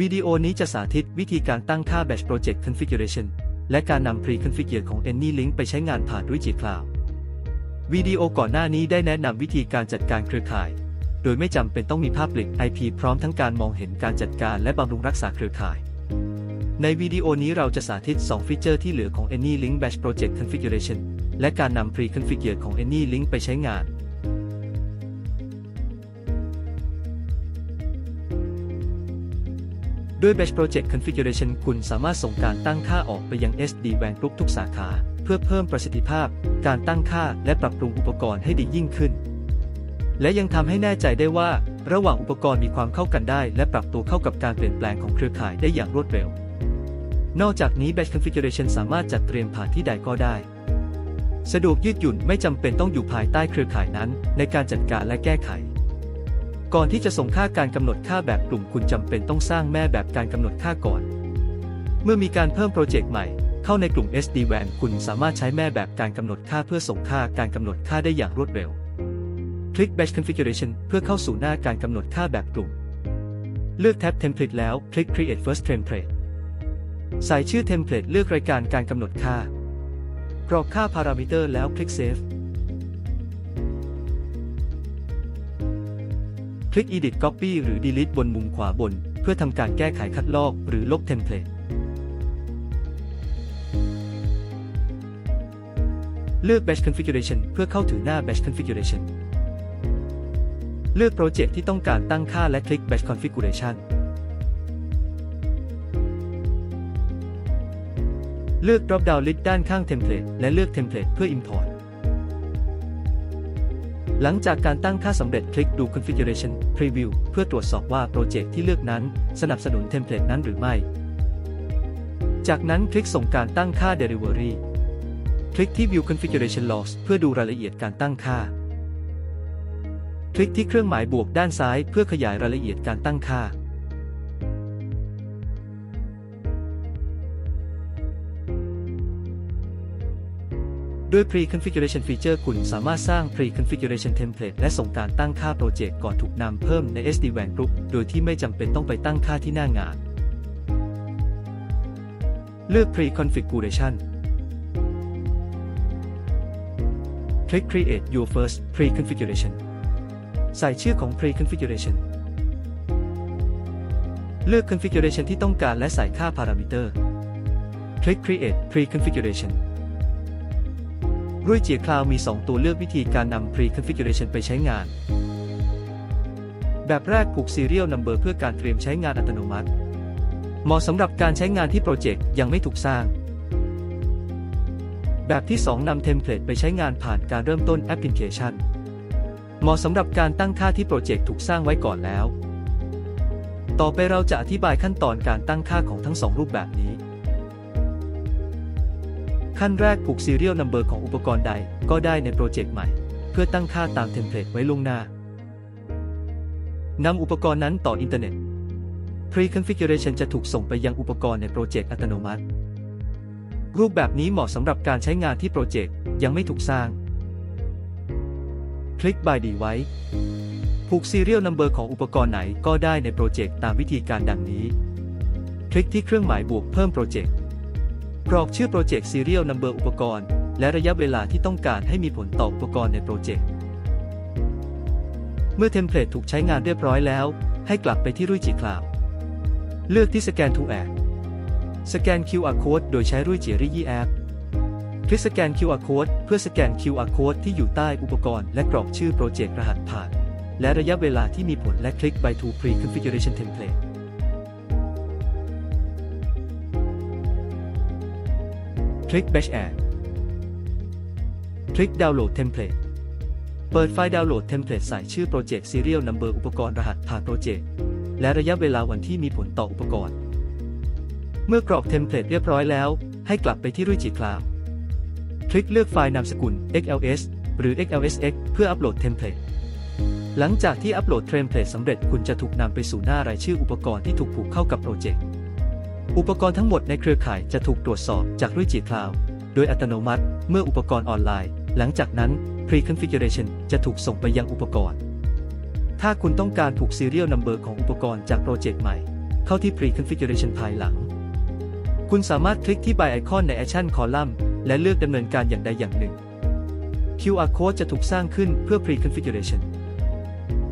วิดีโอนี้จะสาธิตวิธีการตั้งค่า Batch Project Configuration และการนำ Pre-configure ของ AnyLink ไปใช้งานผ่าน Rigi Cloud วิดีโอก่อนหน้านี้ได้แนะนำวิธีการจัดการเครือข่าย โดยไม่จำเป็นต้องมี Public IP พร้อมทั้งการมองเห็นการจัดการและบำรุงรักษาเครือข่าย ในวิดีโอนี้เราจะสาธิต 2 ฟีเจอร์ที่เหลือของ AnyLink Batch Project Configuration และการนำ Pre-configure ของ AnyLink ไปใช้งาน ด้วย Batch Project Configuration คุณสามารถส่งการตั้งค่าออกไปยัง SD-WAN Group ทุกสาขา เพื่อเพิ่มประสิทธิภาพ การตั้งค่าและปรับปรุงอุปกรณ์ให้ดียิ่งขึ้น และยังทำให้แน่ใจได้ว่า ระหว่างอุปกรณ์มีความเข้ากันได้ และปรับตัวเข้ากับการเปลี่ยนแปลงของเครือข่ายได้อย่างรวดเร็ว นอกจากนี้ Batch Configuration สามารถจัดเตรียมผ่านที่ใดก็ได้ สะดวกยืดหยุ่นไม่จำเป็นต้องอยู่ภายใต้เครือข่ายนั้น ในการจัดการและแก้ไข ก่อนที่จะส่งค่าการกำหนดค่าแบบกลุ่มคุณจำเป็นต้องสร้างแม่แบบการกำหนดค่าก่อน เมื่อมีการเพิ่มโปรเจกต์ใหม่ เข้าในกลุ่ม SD-WAN คุณสามารถใช้แม่แบบการกำหนดค่าเพื่อส่งค่าการกำหนดค่าได้อย่างรวดเร็ว คลิก Batch Configuration เพื่อเข้าสู่หน้าการกำหนดค่าแบบกลุ่ม เลือกแท็บ Template แล้วคลิก Create First Template ใส่ชื่อ Template เลือกรายการการกำหนดค่ากรอกค่า Parameter แล้วคลิก Save คลิก Edit Copy หรือ Delete บนมุมขวาบน เพื่อทำการแก้ไขคัดลอกหรือลบเทมเพลต เลือก Batch Configuration เพื่อเข้าถึงหน้า Batch Configuration เลือกโปรเจกต์ที่ต้องการตั้งค่าและคลิก Batch Configuration เลือก Drop down list ด้านข้าง Template และเลือก Template เพื่อ Import หลังจากการตั้งค่าสำเร็จคลิกดู Configuration Preview เพื่อตรวจสอบว่าโปรเจกต์ที่เลือกนั้นสนับสนุนเทมเพลตนั้นหรือไม่ จากนั้นคลิกส่งการตั้งค่า Delivery คลิกที่ View Configuration Logs เพื่อดูรายละเอียดการตั้งค่า คลิกที่เครื่องหมายบวกด้านซ้ายเพื่อขยายรายละเอียดการตั้งค่า ด้วย Pre-configuration feature คุณสามารถสร้าง Pre-configuration template และส่งการตั้งค่าโปรเจกต์ก่อนถูกนำเพิ่มใน SD-WAN Group โดยที่ไม่จำเป็นต้องไปตั้งค่าที่หน้างาน เลือก Pre-configuration คลิก Create your first Pre-configuration ใส่ชื่อของ Pre-configuration เลือก Configuration ที่ต้องการและใส่ค่า Parameter คลิก Create Pre-configuration รุ่ยเจียคลาวมี 2 ตัวเลือกวิธีการนำ Pre-configuration ไปใช้งาน แบบแรกผูก Serial Number เพื่อการเตรียมใช้งานอัตโนมัติ เหมาะสำหรับการใช้งานที่โปรเจกต์ยังไม่ถูกสร้าง แบบที่ 2นำเทมเพลตไปใช้งานผ่านการเริ่มต้นแอปพลิเคชัน เหมาะสำหรับการตั้งค่าที่โปรเจกต์ถูกสร้างไว้ก่อนแล้ว ต่อไปเราจะอธิบายขั้นตอนการตั้งค่าของทั้งสองรูปแบบนี้ ขั้นแรกผูก Serial Number ของอุปกรณ์ใดก็ได้ในโปรเจกต์ใหม่ เพื่อตั้งค่าตามเทมเพลตไว้ล่วงหน้านำอุปกรณ์นั้นต่ออินเทอร์เน็ต Pre-configuration จะถูกส่งไปยังอุปกรณ์ในโปรเจกต์อัตโนมัติ รูปแบบนี้เหมาะสำหรับการใช้งานที่โปรเจกต์ยังไม่ถูกสร้าง คลิก by device ผูก Serial Number ของอุปกรณ์ไหนก็ได้ในโปรเจกต์ตามวิธีการดังนี้ คลิกที่เครื่องหมายบวกเพิ่มโปรเจกต์ กรอกชื่อโปรเจกต์ Serial Number อุปกรณ์ และระยะเวลาที่ต้องการให้มีผลต่ออุปกรณ์ในโปรเจกต์ เมื่อเทมเพลตถูกใช้งานเรียบร้อยแล้ว ให้กลับไปที่รุ่ยจีคลาวเลือกที่ Scan to Add สแกน QR Code โดยใช้รุ่ยจีริยี่แอปคลิกสแกน QR Code เพื่อสแกน QR Code ที่อยู่ใต้อุปกรณ์และกรอกชื่อโปรเจกต์รหัสผ่าน และระยะเวลาที่มีผลและคลิก By to Pre-configuration Template คลิก Batch Add คลิก Download Template เปิดไฟล์ดาวน์โหลดเทมเพลตใส่ชื่อโปรเจกต์ Serial Number อุปกรณ์รหัสผ่านโปรเจกต์และระยะเวลาวันที่มีผลต่ออุปกรณ์ เมื่อกรอกเทมเพลตเรียบร้อยแล้ว ให้กลับไปที่รุ่ยจีคลาวคลิกเลือกไฟล์นามสกุล XLS หรือ XLSX เพื่ออัปโหลดเทมเพลตหลังจากที่อัปโหลดเทมเพลตสำเร็จคุณจะถูกนำไปสู่หน้ารายชื่ออุปกรณ์ที่ถูกผูกเข้ากับโปรเจกต์ อุปกรณ์ทั้งหมดในเครือข่ายจะถูกตรวจสอบจากรุ่ยจีคลาวโดยอัตโนมัติเมื่ออุปกรณ์ออนไลน์ หลังจากนั้น Pre-configuration จะถูกส่งไปยังอุปกรณ์ ถ้าคุณต้องการผูก Serial Number ของอุปกรณ์จากโปรเจกต์ใหม่ เข้าที่ Pre-configuration ภายหลัง คุณสามารถคลิกที่ By Icon ใน Action Column และเลือกดำเนินการอย่างใดอย่างหนึ่ง QR Code จะถูกสร้างขึ้นเพื่อ Pre-configuration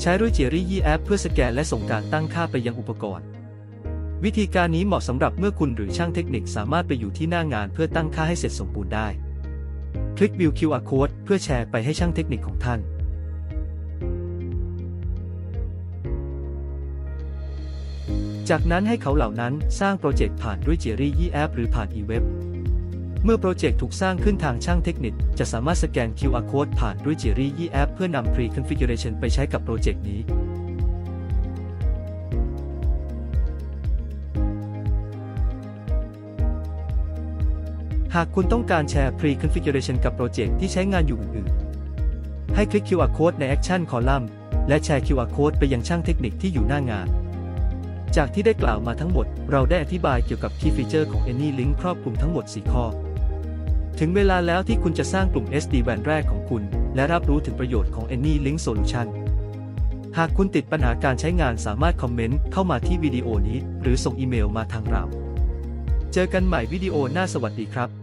ใช้ด้วย Jerry Ye App เพื่อสแกนและส่งการตั้งค่าไปยังอุปกรณ์ วิธีการนี้เหมาะสำหรับเมื่อคุณหรือช่างเทคนิคสามารถไปอยู่ที่หน้างานเพื่อตั้งค่าให้เสร็จสมบูรณ์ได้ คลิก View QR Code เพื่อแชร์ไปให้ช่างเทคนิคของท่านจากนั้นให้เขาเหล่านั้นสร้างโปรเจกต์ผ่านด้วย Jerry Ye App หรือผ่าน eWeb เมื่อโปรเจกต์ถูกสร้างขึ้นทางช่างเทคนิค จะสามารถสแกน QR Code ผ่านด้วย Jerry Ye App เพื่อนำ Pre-configuration ไปใช้กับโปรเจกต์นี้ หากคุณต้องการแชร์ Pre-configuration กับโปรเจกต์ที่ใช้งานอยู่อื่นๆ ให้คลิก QR Code ใน Action Column และแชร์ QR Code ไปยังช่างเทคนิคที่อยู่หน้างาน จากที่ได้กล่าวมาทั้งหมด เราได้อธิบายเกี่ยวกับ Key Feature ของ AnyLink ครอบคลุมทั้งหมด 4 ข้อ ถึงเวลาแล้วที่คุณจะสร้างกลุ่ม SD-WAN แรกของคุณ และรับรู้ถึงประโยชน์ของ AnyLink Solution หากคุณติดปัญหาการใช้งานสามารถคอมเมนต์เข้ามาที่วิดีโอนี้ หรือส่งอีเมลมาทางเรา เจอกันใหม่วิดีโอหน้าสวัสดีครับ